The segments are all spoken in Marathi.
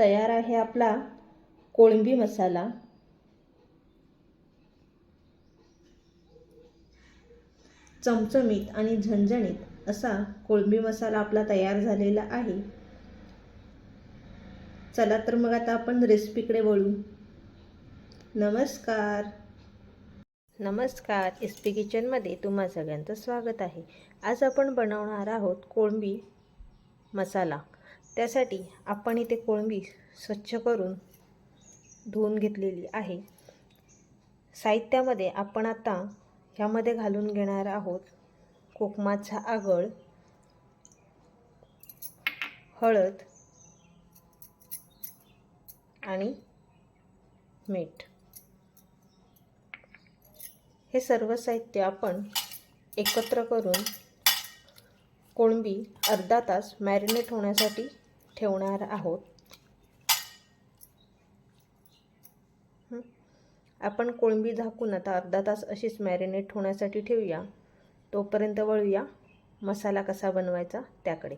तयार आहे आपला कोळंबी मसाला. चमचमीत आणि झणझणीत असा कोळंबी मसाला आपला तयार झालेला आहे. चला तर मग आता आपण रेसिपीकडे वळू. नमस्कार. नमस्कार. एस पी किचनमध्ये तुम्हा सगळ्यांचं स्वागत आहे. आज आपण बनवणार आहोत कोळंबी मसाला. त्यासाठी आपण इथे कोळंबी स्वच्छ करून धुवून घेतलेली आहे. साहित्यामध्ये आपण आता ह्यामध्ये घालून घेणार आहोत कोकमाचा आगळ हळद आणि मीठ. हे सर्व साहित्य आपण एकत्र करून कोळंबी अर्धा तास मॅरिनेट होण्यासाठी ठेवणार आहोत. आपण कोळंबी झाकून आता अर्धा तास अशीच मॅरिनेट होण्यासाठी ठेवूया. तोपर्यंत वळूया मसाला कसा बनवायचा त्याकडे.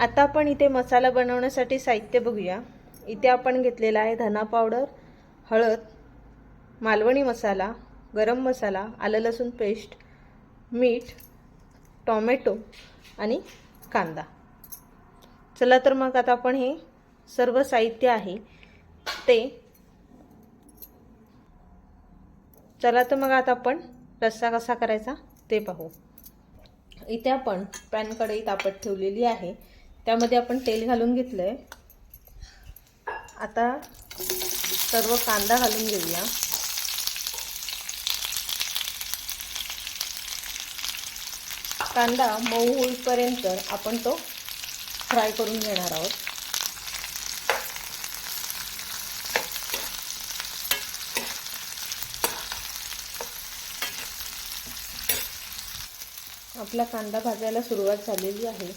आता आपण इथे मसाला बनवण्यासाठी साहित्य बघूया. इथे आपण घेतलेला आहे धना पावडर हळद मालवणी मसाला गरम मसाला आलं लसूण पेस्ट मीठ टॉमॅटो आणि कांदा. चला तर मग आता आपण हे सर्व साहित्य आहे ते. चला तर मग आता आपण रस्सा कसा करायचा ते पाहू. इथे आपण पॅन कढई तापत ठेवलेली आहे. त्यामध्ये आपण तेल घालून घेतलं आहे आता सर्व कांदा घालून घेऊया. कांदा मऊ होईपर्यंत आपण तो फ्राय करून घेणार आहोत. आपला कांदा भाजायला सुरुवात झालेली आहे.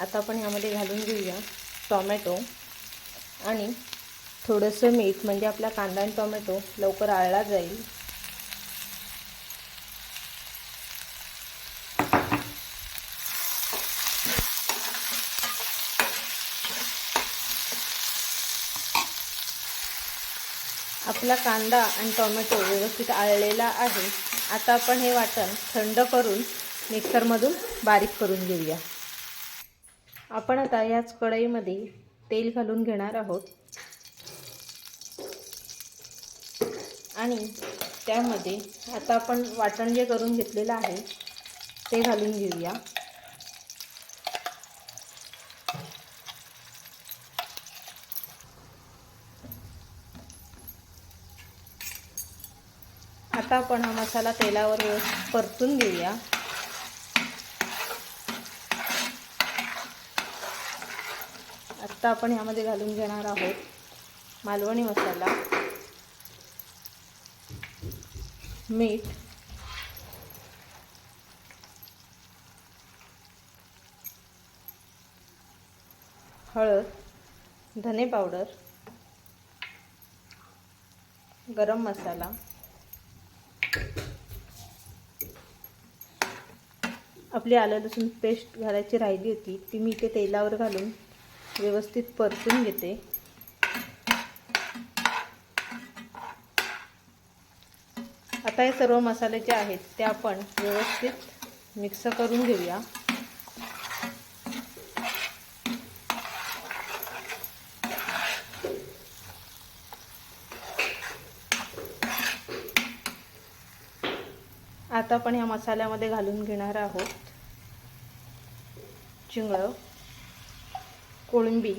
आता आपण ह्यामध्ये घालून घेऊया टॉमॅटो आणि थोडंसं मीठ म्हणजे आपला कांदा आणि टोमॅटो लवकर आळला जाईल. आपला कांदा आणि टोमॅटो व्यवस्थित आळलेला आहे. आता आपण हे वाटण थंड करून मिक्सरमधून बारीक करून घेऊया. आपण आता याच कढईमध्ये तेल घालून घेणार आहोत. आणि त्यामध्ये आता आपण वाटण जे करून घेतलेलं आहे ते घालून घेऊया. आता आपण हा मसाला तेलावर व्यवस्थित परतून घेऊया. आत्ता आपण ह्यामध्ये घालून घेणार आहोत मालवणी मसाला मीठ हळद धने पावडर गरम मसाला आपली आलं लसूण पेस्ट घालायची राहिली होती ती मी इथे तेलावर घालून व्यवस्थित परतून घेते. आता हे सर्व मसाले जे आहेत ते आपण व्यवस्थित मिक्स करून घेऊया. आता आपण ह्या मसाल्यामध्ये घालून घेणार आहोत चिंगळं कोळंबी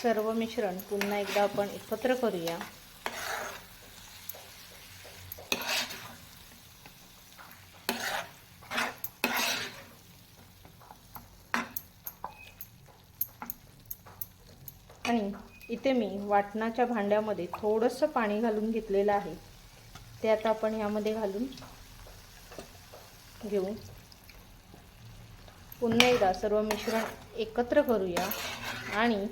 सर्व मिश्रण पुन्हा एकदा आपण एकत्र करूया. आणि इथे मी वाटणाच्या भांड्यामध्ये थोडंसं पाणी घालून घेतलेलं आहे. ते आता आपण यामध्ये घालून घेऊ. पुन्हा एकदा सर्व मिश्रण एकत्र करूया आणि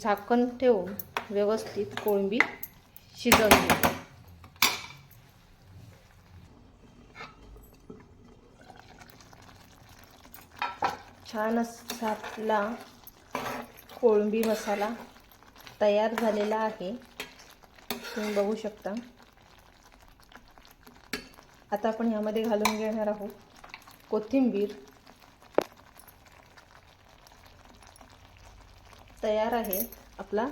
झाकण ठेवून व्यवस्थित कोळंबी शिजवून घेऊ. छान असला कोळंबी मसाला तयार झालेला आहे. तुम्ही बघू शकता. आता आपण ह्यामध्ये घालून घेणार आहोत कोथिंबीर. तयार आहे आपला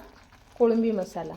कोळंबी मसाला.